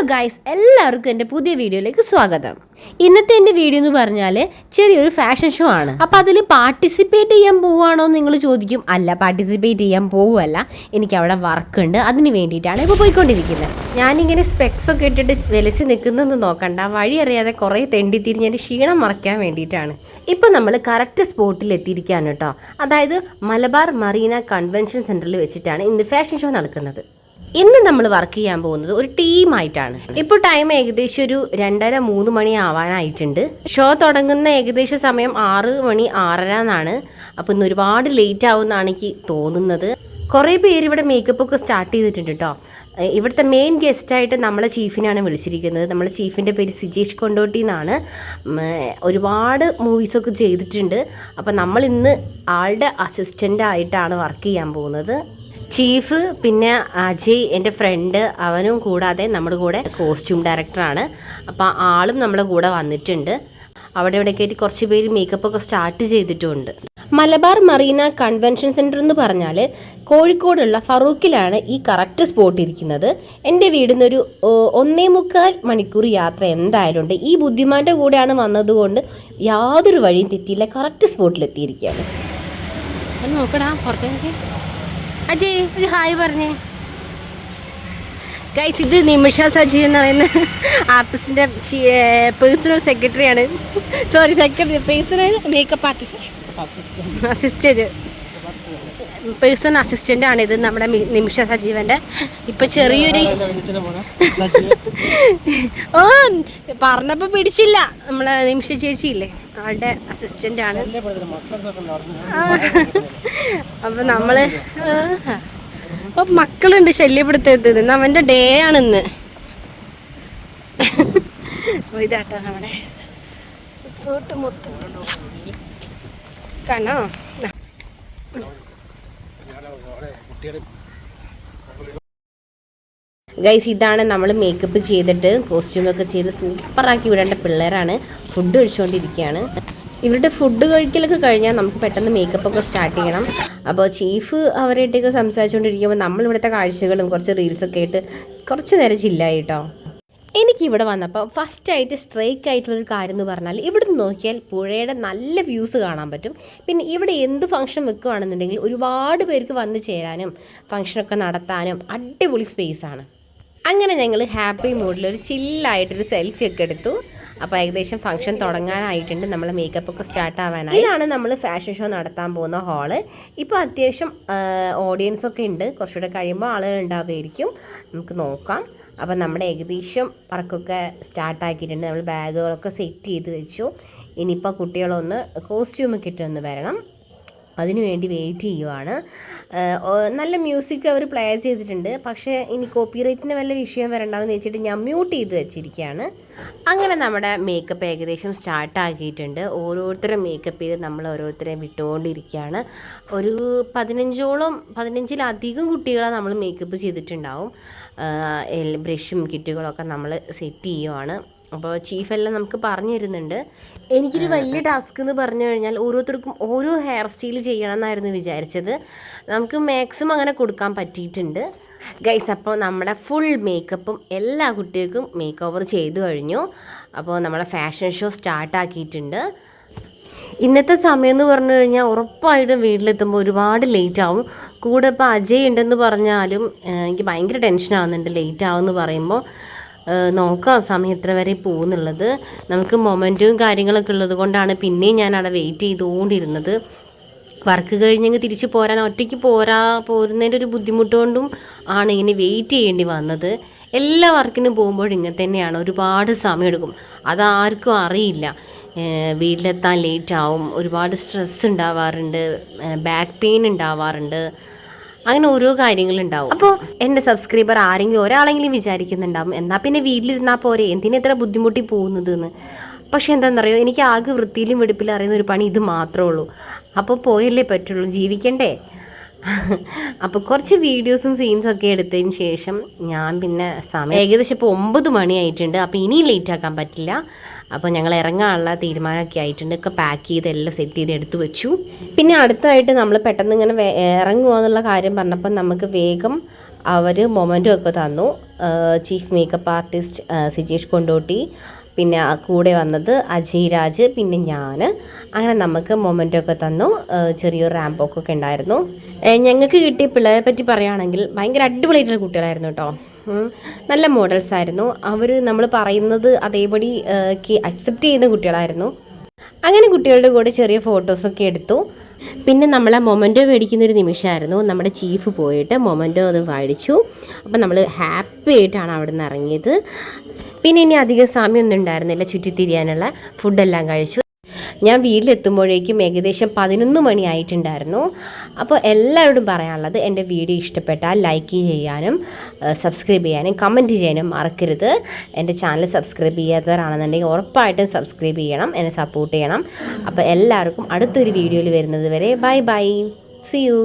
Hello guys എല്ലാവർക്കും എന്റെ പുതിയ വീഡിയോയിലേക്ക് സ്വാഗതം. ഇന്നത്തെ എന്റെ വീഡിയോ എന്ന് പറഞ്ഞാൽ ചെറിയൊരു ഫാഷൻ ഷോ ആണ്. അപ്പം അതിൽ പാർട്ടിസിപ്പേറ്റ് ചെയ്യാൻ പോവുകയാണോ എന്ന് നിങ്ങൾ ചോദിക്കും. അല്ല പാർട്ടിസിപ്പേറ്റ് ചെയ്യാൻ പോവുമല്ല എനിക്ക് അവിടെ വർക്ക് ഉണ്ട്. അതിന് വേണ്ടിയിട്ടാണ് ഇപ്പോൾ പോയിക്കൊണ്ടിരിക്കുന്നത്. ഞാനിങ്ങനെ സ്പെക്സ് ഒക്കെ ഇട്ടിട്ട് വിലസി നിൽക്കുന്നതെന്ന് നോക്കണ്ട. വഴി അറിയാതെ കുറേ തെണ്ടി തിരിഞ്ഞ് എന്റെ ക്ഷീണം മറയ്ക്കാൻ വേണ്ടിയിട്ടാണ്. ഇപ്പം നമ്മൾ കറക്റ്റ് സ്പോട്ടിൽ എത്തിയിരിക്കുകയാണ് കേട്ടോ. അതായത് മലബാർ മറീന കൺവെൻഷൻ സെന്ററിൽ വെച്ചിട്ടാണ് ഇന്ന് ഫാഷൻ ഷോ നടക്കുന്നത്. ഇന്ന് നമ്മൾ വർക്ക് ചെയ്യാൻ പോകുന്നത് ഒരു ടീമായിട്ടാണ്. ഇപ്പോൾ ടൈം ഏകദേശം ഒരു രണ്ടര മൂന്ന് മണി ആവാനായിട്ടുണ്ട്. ഷോ തുടങ്ങുന്ന ഏകദേശം സമയം ആറ് മണി ആറര എന്നാണ്. അപ്പോൾ ഇന്ന് ഒരുപാട് ലേറ്റ് ആവുമെന്നാണ് എനിക്ക് തോന്നുന്നത്. കുറേ പേര് ഇവിടെ മേക്കപ്പ് ഒക്കെ സ്റ്റാർട്ട് ചെയ്തിട്ടുണ്ട് കേട്ടോ ഇവിടുത്തെ മെയിൻ ഗസ്റ്റായിട്ട് നമ്മളെ ചീഫിനാണ് വിളിച്ചിരിക്കുന്നത്. നമ്മളെ ചീഫിന്റെ പേര് സിജേഷ് കൊണ്ടോട്ടി എന്നാണ്. ഒരുപാട് മൂവീസൊക്കെ ചെയ്തിട്ടുണ്ട്. അപ്പോൾ നമ്മൾ ഇന്ന് ആളുടെ അസിസ്റ്റന്റ് ആയിട്ടാണ് വർക്ക് ചെയ്യാൻ പോകുന്നത്. ചീഫ് പിന്നെ അജയ് എന്റെ ഫ്രണ്ട് അവനും കൂടാതെ നമ്മുടെ കൂടെ കോസ്റ്റ്യൂം ഡയറക്ടറാണ് അപ്പോൾ ആളും നമ്മുടെ കൂടെ വന്നിട്ടുണ്ട്. അവിടെ ഇവിടെയൊക്കെ കുറച്ച് പേര് മേക്കപ്പ് ഒക്കെ സ്റ്റാർട്ട് ചെയ്തിട്ടുമുണ്ട് മലബാർ മറീന കൺവെൻഷൻ സെന്റർ എന്ന് പറഞ്ഞാൽ കോഴിക്കോടുള്ള ഫറൂഖിലാണ് ഈ കറക്റ്റ് സ്പോട്ട് ഇരിക്കുന്നത്. എന്റെ വീടിൽ നിന്നൊരു ഒന്നേ മുക്കാൽ മണിക്കൂർ യാത്ര എന്തായാലും ഉണ്ട് ഈ ബുദ്ധിമാന്റെ കൂടെയാണ് വന്നതുകൊണ്ട് യാതൊരു വഴിയും തെറ്റിയില്ല. കറക്റ്റ് ഒന്ന് നോക്കടാ പുറത്തേക്ക്. അജയ് ഒരു ഹായ് പറഞ്ഞേ. ഗൈസ് ഇത് നിമിഷ സജി എന്ന് പറയുന്ന ആർട്ടിസ്റ്റിന്റെ പേഴ്സണൽ സെക്രട്ടറിയാണ് sorry secretary personal makeup artist assistant personal assistant ആണ് ഇത് നമ്മുടെ നിമിഷ സജീവന്റെ ഇപ്പം ചെറിയൊരു ഓ പറഞ്ഞപ്പോൾ പിടിച്ചില്ല. നമ്മളെ നിമിഷ ചേച്ചിയില്ലേ? ആളുടെ അസിസ്റ്റന്റ് ആണ്. അപ്പൊ നമ്മൾ അപ്പൊ മക്കളുണ്ട് ശല്യപ്പെടുത്തരുത്. ഇന്ന് അവന്റെ ഡേ ആണ് ഇന്ന് അപ്പൊ ഇതാട്ടോ നമ്മുടെ റിസോർട്ട് മൊത്തം. കാണോ? ഗൈസ് ഇതാണ് നമ്മൾ മേക്കപ്പ് ചെയ്തിട്ട് കോസ്റ്റ്യൂമൊക്കെ ചെയ്ത് സൂപ്പറാക്കി വിടേണ്ട പിള്ളേരാണ്. ഫുഡ് കഴിച്ചുകൊണ്ടിരിക്കുകയാണ് ഇവരുടെ ഫുഡ് കഴിക്കലൊക്കെ കഴിഞ്ഞാൽ നമുക്ക് പെട്ടെന്ന് മേക്കപ്പ് ഒക്കെ സ്റ്റാർട്ട് ചെയ്യണം. അപ്പോൾ ചീഫ് അവരായിട്ടൊക്കെ സംസാരിച്ചുകൊണ്ടിരിക്കുമ്പോൾ നമ്മൾ ഇവിടുത്തെ കാഴ്ചകളും കുറച്ച് റീൽസൊക്കെ ആയിട്ട് കുറച്ച് നേരം ചില്ലായി കേട്ടോ എനിക്ക് ഇവിടെ വന്നപ്പോൾ ഫസ്റ്റ് ആയിട്ട് സ്ട്രൈക്ക് ആയിട്ടുള്ളൊരു കാര്യം എന്ന് പറഞ്ഞാൽ ഇവിടെ നിന്ന് നോക്കിയാൽ പുഴയുടെ നല്ല വ്യൂസ് കാണാൻ പറ്റും. പിന്നെ ഇവിടെ എന്ത് ഫംഗ്ഷൻ വെക്കുകയാണെന്നുണ്ടെങ്കിൽ ഒരുപാട് പേർക്ക് വന്ന് ചേരാനും ഫംഗ്ഷനൊക്കെ നടത്താനും അടിപൊളി സ്പേസ് ആണ്. അങ്ങനെ ഞങ്ങൾ ഹാപ്പി മൂഡിൽ ഒരു ചില്ലായിട്ടൊരു സെൽഫി ഒക്കെ എടുത്തു. അപ്പോൾ ഏകദേശം ഫംഗ്ഷൻ തുടങ്ങാനായിട്ടുണ്ട്. നമ്മൾ മേക്കപ്പ് ഒക്കെ സ്റ്റാർട്ട് ആവാനായി. ഇതാണ് നമ്മൾ ഫാഷൻ ഷോ നടത്താൻ പോകുന്ന ഹാൾ ഇപ്പോൾ അത്യാവശ്യം ഓഡിയൻസ് ഒക്കെ ഉണ്ട്. കുറച്ചുകൂടെ കഴിയുമ്പോൾ ആളുകൾ ഉണ്ടാവുമായിരിക്കും. നമുക്ക് നോക്കാം. അപ്പം നമ്മുടെ ഏകദേശം വർക്കൊക്കെ സ്റ്റാർട്ടാക്കിയിട്ടുണ്ട് നമ്മൾ ബാഗുകളൊക്കെ സെറ്റ് ചെയ്ത് വെച്ചു. ഇനിയിപ്പോൾ കുട്ടികളൊന്ന് കോസ്റ്റ്യൂമൊക്കെ ഇട്ടൊന്ന് വരണം. അതിനുവേണ്ടി വെയിറ്റ് ചെയ്യുവാണ്. നല്ല മ്യൂസിക് അവർ പ്ലേ ചെയ്തിട്ടുണ്ട്. പക്ഷേ ഇനി കോപ്പി റൈറ്റിന് വല്ല വിഷയം വരണ്ടെന്ന് വെച്ചിട്ട് ഞാൻ മ്യൂട്ട് ചെയ്ത് വെച്ചിരിക്കുകയാണ്. അങ്ങനെ നമ്മുടെ മേക്കപ്പ് ഏകദേശം സ്റ്റാർട്ട് ആക്കിയിട്ടുണ്ട്. ഓരോരുത്തരും മേക്കപ്പ് ചെയ്ത് നമ്മൾ ഓരോരുത്തരെ വിട്ടുകൊണ്ടിരിക്കുകയാണ്. ഒരു പതിനഞ്ചോളം പതിനഞ്ചിലധികം കുട്ടികളെ നമ്മൾ മേക്കപ്പ് ചെയ്തിട്ടുണ്ടാവും. ബ്രഷും കിറ്റുകളൊക്കെ നമ്മൾ സെറ്റ് ചെയ്യുവാണ്. അപ്പോൾ ചീഫെല്ലാം നമുക്ക് പറഞ്ഞു തരുന്നുണ്ട്. എനിക്കൊരു വലിയ ടാസ്ക് എന്ന് പറഞ്ഞു കഴിഞ്ഞാൽ ഓരോരുത്തർക്കും ഓരോ ഹെയർ സ്റ്റൈൽ ചെയ്യണം എന്നായിരുന്നു വിചാരിച്ചത്. നമുക്ക് മാക്സിമം അങ്ങനെ കൊടുക്കാൻ പറ്റിയിട്ടുണ്ട്. ഗൈസ് അപ്പോൾ നമ്മുടെ ഫുൾ മേക്കപ്പും എല്ലാ കുട്ടികൾക്കും മേക്ക് ഓവർ ചെയ്തു കഴിഞ്ഞു. അപ്പോൾ നമ്മുടെ ഫാഷൻ ഷോ സ്റ്റാർട്ടാക്കിയിട്ടുണ്ട് ഇന്നത്തെ സമയം എന്ന് പറഞ്ഞു കഴിഞ്ഞാൽ ഉറപ്പായിട്ടും വീട്ടിലെത്തുമ്പോൾ ഒരുപാട് ലേറ്റ് ആവും. കൂടെ ഇപ്പോൾ അജയ് ഉണ്ടെന്ന് പറഞ്ഞാലും എനിക്ക് ഭയങ്കര ടെൻഷൻ ആവുന്നുണ്ട് ലേറ്റ് ആവുമെന്ന് പറയുമ്പോൾ നോക്കാം സമയം എത്ര വരെ പോകുന്നുള്ളത്. നമുക്ക് മൊമെന്റും കാര്യങ്ങളൊക്കെ ഉള്ളത് കൊണ്ടാണ് പിന്നെയും ഞാൻ അവിടെ വെയിറ്റ് ചെയ്തുകൊണ്ടിരുന്നത്. വർക്ക് കഴിഞ്ഞെങ്കിൽ തിരിച്ച് പോരാൻ ഒറ്റയ്ക്ക് പോരാ പോരുന്നതിന്റെ ഒരു ബുദ്ധിമുട്ട് കൊണ്ടും ആണ് ഇങ്ങനെ വെയിറ്റ് ചെയ്യേണ്ടി വന്നത്. എല്ലാ വർക്കിനും പോകുമ്പോഴും ഇങ്ങനെ തന്നെയാണ് ഒരുപാട് സമയമെടുക്കും. അതാർക്കും അറിയില്ല. വീട്ടിലെത്താൻ ലേറ്റ് ആവും ഒരുപാട് സ്ട്രെസ് ഉണ്ടാവാറുണ്ട് ബാക്ക് പെയിൻ ഉണ്ടാവാറുണ്ട്. അങ്ങനെ ഓരോ കാര്യങ്ങളുണ്ടാവും. അപ്പോൾ എന്റെ സബ്സ്ക്രൈബർ ആരെങ്കിലും ഒരാളെങ്കിലും വിചാരിക്കുന്നുണ്ടാവും. എന്നാ പിന്നെ വീട്ടിലിരുന്നാൽ പോരെ? എന്തിനാ ഇത്ര ബുദ്ധിമുട്ടി പോകുന്നത് എന്ന് പക്ഷെ എന്താണെന്നറിയോ എനിക്ക് ആകെ വൃത്തിയിലും വെടുപ്പിലും അറിയുന്ന ഒരു പണി ഇത് മാത്രമേ ഉള്ളൂ. അപ്പോൾ പോയല്ലേ പറ്റുള്ളൂ. ജീവിക്കണ്ടേ? അപ്പോൾ കുറച്ച് വീഡിയോസും സീൻസും ഒക്കെ എടുത്തതിന് ശേഷം ഞാൻ പിന്നെ സമയം ഏകദേശം ഇപ്പോൾ ഒമ്പത് മണിയായിട്ടുണ്ട്. അപ്പോൾ ഇനിയും ലേറ്റ് ആക്കാൻ പറ്റില്ല. അപ്പോൾ ഞങ്ങൾ ഇറങ്ങാനുള്ള തീരുമാനമൊക്കെ ആയിട്ടുണ്ട്. ഒക്കെ പാക്ക് ചെയ്ത് എല്ലാം സെറ്റ് ചെയ്ത് എടുത്തു വെച്ചു. പിന്നെ അടുത്തായിട്ട് നമ്മൾ പെട്ടെന്ന് ഇങ്ങനെ ഇറങ്ങുക എന്നുള്ള കാര്യം പറഞ്ഞപ്പോൾ നമുക്ക് വേഗം അവർ മൊമെന്റും ഒക്കെ തന്നു. Chief makeup artist Sijesh Kondotty പിന്നെ കൂടെ വന്നത് അജയ് രാജ് പിന്നെ ഞാൻ അങ്ങനെ നമുക്ക് മൊമെന്റൊക്കെ തന്നു. ചെറിയൊരു റാമ്പൊക്കെ ഉണ്ടായിരുന്നു. ഞങ്ങൾക്ക് കിട്ടിയ പിള്ളേരെ പറ്റി പറയുകയാണെങ്കിൽ ഭയങ്കര അടിപൊളിയായിട്ടുള്ള കുട്ടികളായിരുന്നു കേട്ടോ. നല്ല മോഡൽസ് ആയിരുന്നു. അവർ നമ്മൾ പറയുന്നത് അതേപടി അക്സെപ്റ്റ് ചെയ്യുന്ന കുട്ടികളായിരുന്നു. അങ്ങനെ കുട്ടികളുടെ കൂടെ ചെറിയ ഫോട്ടോസൊക്കെ എടുത്തു. പിന്നെ നമ്മൾ ആ മൊമന്റോ മേടിക്കുന്ന ഒരു നിമിഷമായിരുന്നു നമ്മുടെ ചീഫ് പോയിട്ട് മൊമന്റോ അത് മേടിച്ചു. അപ്പം നമ്മൾ ഹാപ്പി ആയിട്ടാണ് അവിടെ നിന്ന് ഇറങ്ങിയത്. പിന്നെ ഇനി അധികം സമയമൊന്നും ഉണ്ടായിരുന്നില്ല. ചുറ്റിത്തിരിയാനുള്ള ഫുഡെല്ലാം കഴിച്ചു. ഞാൻ വീട്ടിലെത്തുമ്പോഴേക്കും ഏകദേശം പതിനൊന്ന് മണി ആയിട്ടുണ്ടായിരുന്നു. അപ്പോൾ എല്ലാവരോടും പറയാനുള്ളത് എന്റെ വീഡിയോ ഇഷ്ടപ്പെട്ടാൽ ലൈക്ക് ചെയ്യാനും സബ്സ്ക്രൈബ് ചെയ്യാനും കമന്റ് ചെയ്യാനും മറക്കരുത്. എന്റെ ചാനൽ സബ്സ്ക്രൈബ് ചെയ്യാത്തവരാണെന്നുണ്ടെങ്കിൽ ഉറപ്പായിട്ടും സബ്സ്ക്രൈബ് ചെയ്യണം എന്നെ സപ്പോർട്ട് ചെയ്യണം. അപ്പോൾ എല്ലാവർക്കും അടുത്തൊരു വീഡിയോയിൽ വരുന്നത് വരെ ബൈ ബൈ. C U